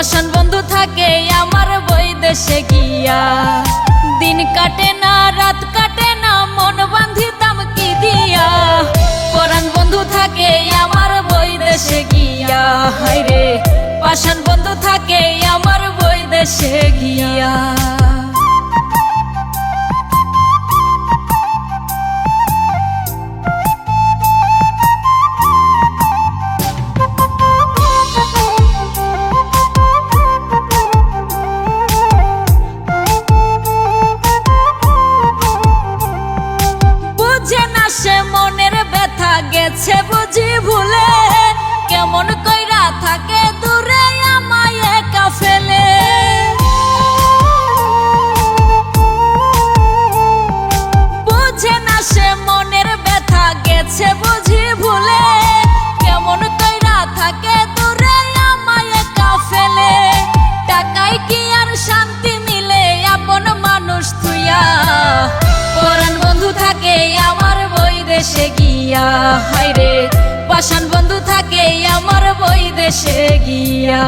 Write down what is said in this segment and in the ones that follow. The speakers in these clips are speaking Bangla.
পাষাণ বন্ধু থাকে, আমার বই দেশে গিয়া। দিন কাটে না, রাত কাটে না, মন বান্ধিতাম কি দিয়া। পরাণ বন্ধু থাকে, আমার বই দেশে গিয়া। হাইরে পাশান বন্ধু থাকে, আমার বই দেশে গিয়া। গেছে বুঝি ভুলে। কেমন কইরা থাকে দূরে পাষাণ বন্ধু থাকে আমার বই দেশে গিয়া।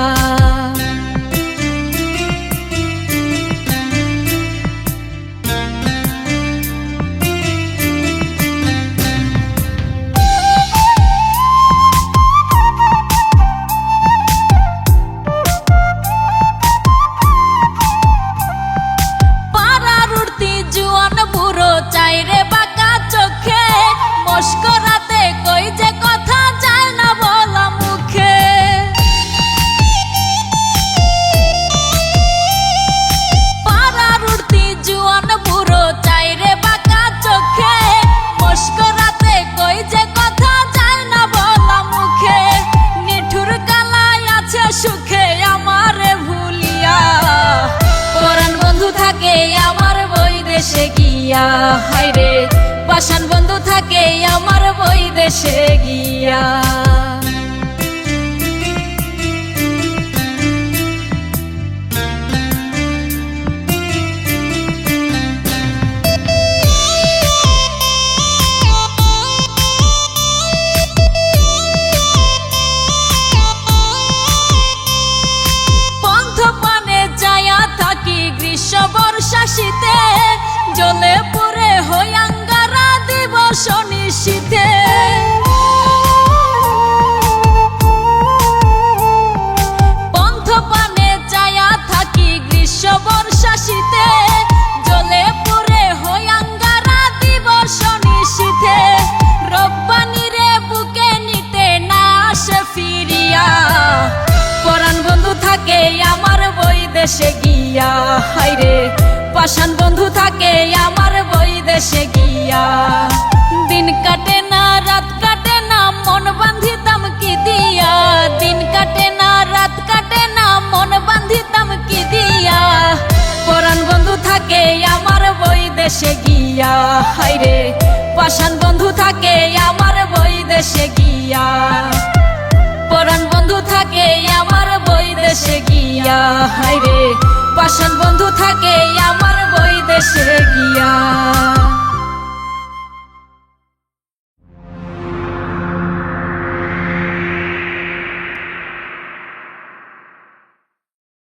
পাষাণ বন্ধু থাকে আমার বই দেশে গিয়া। দিবস নিশীতে পন্থ পানে যায়া থাকি গ্রীষ্ম বর্ষা শীতে। বুকে নিতে না ফিরিয়া। পরাণ বন্ধু থাকে আমার বই দেশে গিয়া। হাইরে পাষাণ বন্ধু থাকে আমার হাইরে পাশান বন্ধু থাকে আমার বই দেশে গিয়া। পরাণ বন্ধু থাকে আমার বই দেশে গিয়া। হাইরে পাশান বন্ধু থাকে আমার বই দেশে গিয়া।